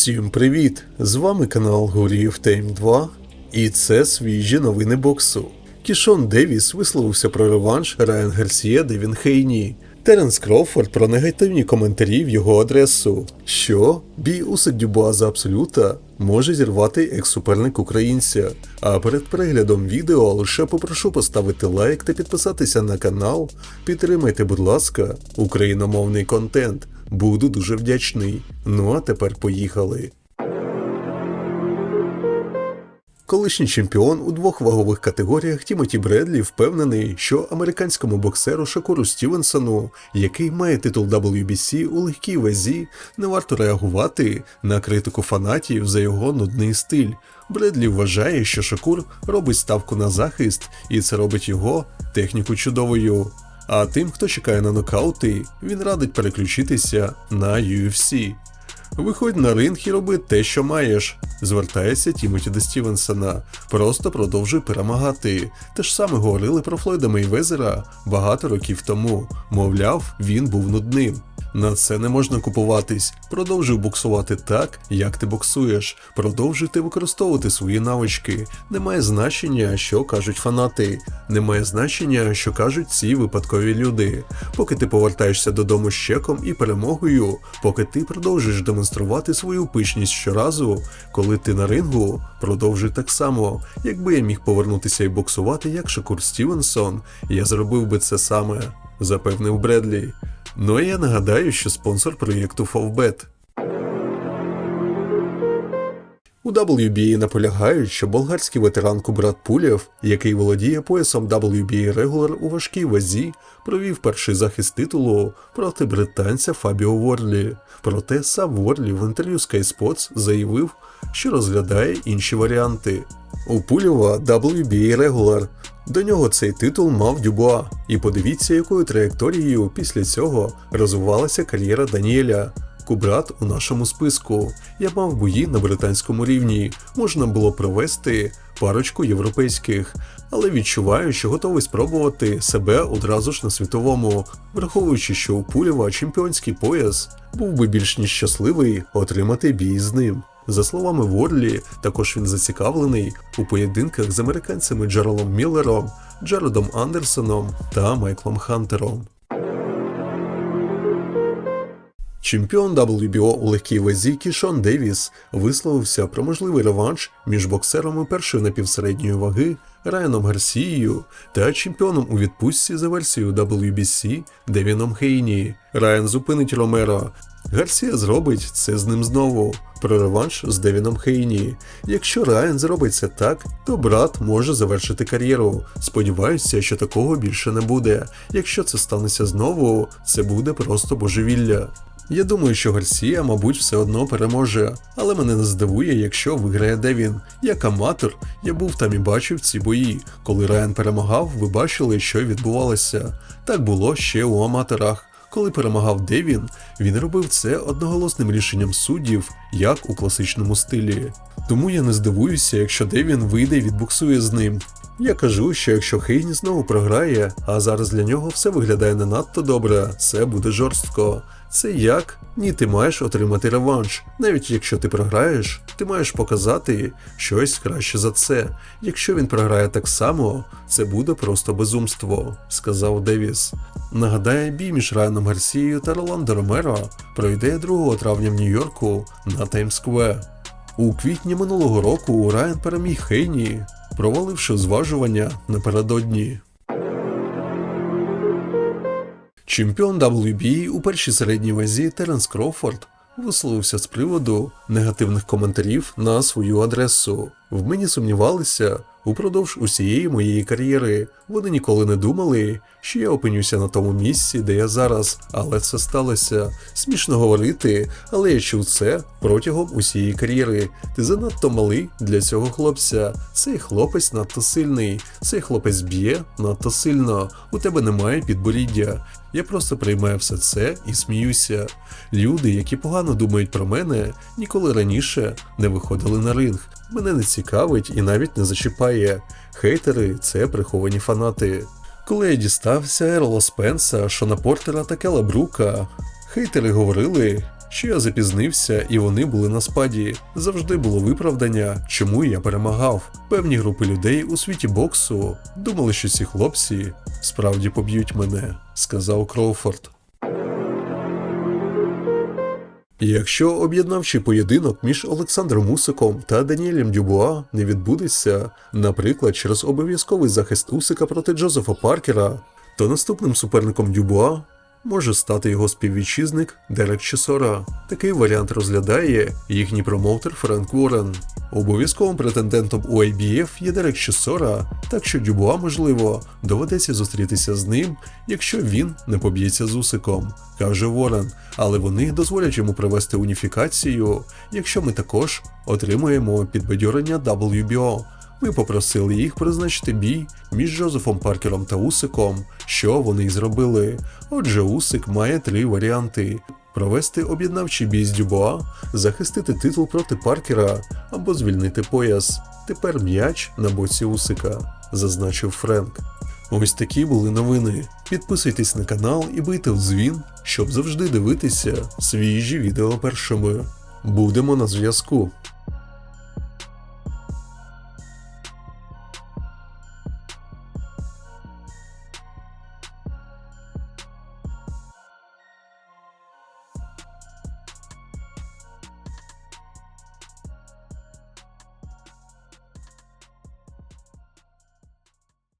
Всім привіт! З вами канал Гуріїв Тейм 2, і це свіжі новини боксу. Кішон Девіс висловився про реванш Райан Гарсія Девін Хейні. Теренс Кроуфорд про негативні коментарі в його адресу. Що бій у Дюбуа за абсолюта може зірвати екс-суперник українця. А перед переглядом відео лише попрошу поставити лайк та підписатися на канал. Підтримайте, будь ласка, україномовний контент. Буду дуже вдячний. Ну а тепер поїхали. Колишній чемпіон у двох вагових категоріях Тімоті Бредлі впевнений, що американському боксеру Шакуру Стівенсону, який має титул WBC у легкій вазі, не варто реагувати на критику фанатів за його нудний стиль. Бредлі вважає, що Шакур робить ставку на захист, і це робить його техніку чудовою. А тим, хто чекає на нокаути, він радить переключитися на UFC. Виходь на ринг і роби те, що маєш. Звертається Тімоті до Стівенсона. Просто продовжуй перемагати. Те ж саме говорили про Флойда Мейвезера багато років тому. Мовляв, він був нудним. На це не можна купуватись. Продовжуй боксувати так, як ти боксуєш. Продовжуйте використовувати свої навички. Немає значення, що кажуть фанати. Немає значення, що кажуть ці випадкові люди. Поки ти повертаєшся додому з чеком і перемогою, поки ти продовжуєш демонструвати свою пишність щоразу, коли ти на рингу, продовжуй так само. Якби я міг повернутися і боксувати, як Шакур Стівенсон, я зробив би це саме, запевнив Бредлі. Ну а я нагадаю, що спонсор проєкту Favbet. У WBA наполягають, що болгарський ветеран Кубрат Пулєв, який володіє поясом WBA Regular у важкій вазі, провів перший захист титулу проти британця Фабіо Ворлі. Проте сам Ворлі в інтерв'ю Sky Sports заявив, що розглядає інші варіанти. У Пулєва WBA Regular. До нього цей титул мав Дюбуа. І подивіться, якою траєкторією після цього розвивалася кар'єра Даніеля. Кубрат у нашому списку. Я мав бої на британському рівні. Можна було провести парочку європейських, але відчуваю, що готовий спробувати себе одразу ж на світовому, враховуючи, що у Пулєва чемпіонський пояс був би більш ніж щасливий отримати бій з ним. За словами Ворлі, також він зацікавлений у поєдинках з американцями Джералом Міллером, Джаредом Андерсоном та Майклом Хантером. Чемпіон WBO у легкій вазі Кішон Девіс висловився про можливий реванш між боксерами першої напівсередньої ваги Райаном Гарсією та чемпіоном у відпустці за версією WBC Девіном Хейні. Райан зупинить Ромеро. Гарсія зробить це з ним знову. Про реванш з Девіном Хейні. Якщо Райан зробить це так, то брат може завершити кар'єру. Сподіваюся, що такого більше не буде. Якщо це станеться знову, це буде просто божевілля. Я думаю, що Гарсія, мабуть, все одно переможе, але мене не здивує, якщо виграє Девін. Як аматор, я був там і бачив ці бої. Коли Райан перемагав, ви бачили, що відбувалося. Так було ще у аматорах. Коли перемагав Девін, він робив це одноголосним рішенням суддів, як у класичному стилі. Тому я не здивуюся, якщо Девін вийде і відбуксує з ним. Я кажу, що якщо Хейні знову програє, а зараз для нього все виглядає не надто добре, це буде жорстко. Це як? Ні, ти маєш отримати реванш. Навіть якщо ти програєш, ти маєш показати щось краще за це. Якщо він програє так само, це буде просто безумство, сказав Девіс. Нагадає, бій між Райаном Гарсією та Роландо Ромеро пройде 2 травня в Нью-Йорку на Таймсквер. У квітні минулого року Райан переміг Хейні, проваливши зважування напередодні. Чемпіон WBA у першій середній вазі Теренс Крофорд висловився з приводу негативних коментарів на свою адресу. В мені сумнівалися упродовж усієї моєї кар'єри. Вони ніколи не думали, що я опинюся на тому місці, де я зараз, але це сталося. Смішно говорити, але я чув це протягом усієї кар'єри. Ти занадто малий для цього хлопця. Цей хлопець надто сильний, цей хлопець б'є надто сильно. У тебе немає підборіддя. Я просто приймаю все це і сміюся. Люди, які погано думають про мене, ніколи раніше не виходили на ринг. Мене не цікавить і навіть не зачіпає. Хейтери це приховані фанати. Коли я дістався Ерла Спенса, Шона Портера та Кела Брука, хейтери говорили, що я запізнився і вони були на спаді. Завжди було виправдання, чому я перемагав. Певні групи людей у світі боксу думали, що ці хлопці справді поб'ють мене, сказав Кроуфорд. Якщо об'єднавчий поєдинок між Олександром Усиком та Даніелем Дюбуа не відбудеться, наприклад, через обов'язковий захист Усика проти Джозефа Паркера, то наступним суперником Дюбуа може стати його співвітчизник Дерек Чесора. Такий варіант розглядає їхній промоутер Френк Уоррен. Обов'язковим претендентом у IBF є Дерек Чесора, так що Дюбуа, можливо, доведеться зустрітися з ним, якщо він не поб'ється з Усиком, каже Ворен. Але вони дозволять йому провести уніфікацію, якщо ми також отримаємо підбадьорення WBO. Ми попросили їх призначити бій між Джозефом Паркером та Усиком, що вони й зробили. Отже, Усик має три варіанти: провести об'єднавчий бій з Дюбуа, захистити титул проти Паркера або звільнити пояс. Тепер м'яч на боці Усика, зазначив Френк. Ось такі були новини. Підписуйтесь на канал і бийте в дзвін, щоб завжди дивитися свіжі відео першими. Будемо на зв'язку.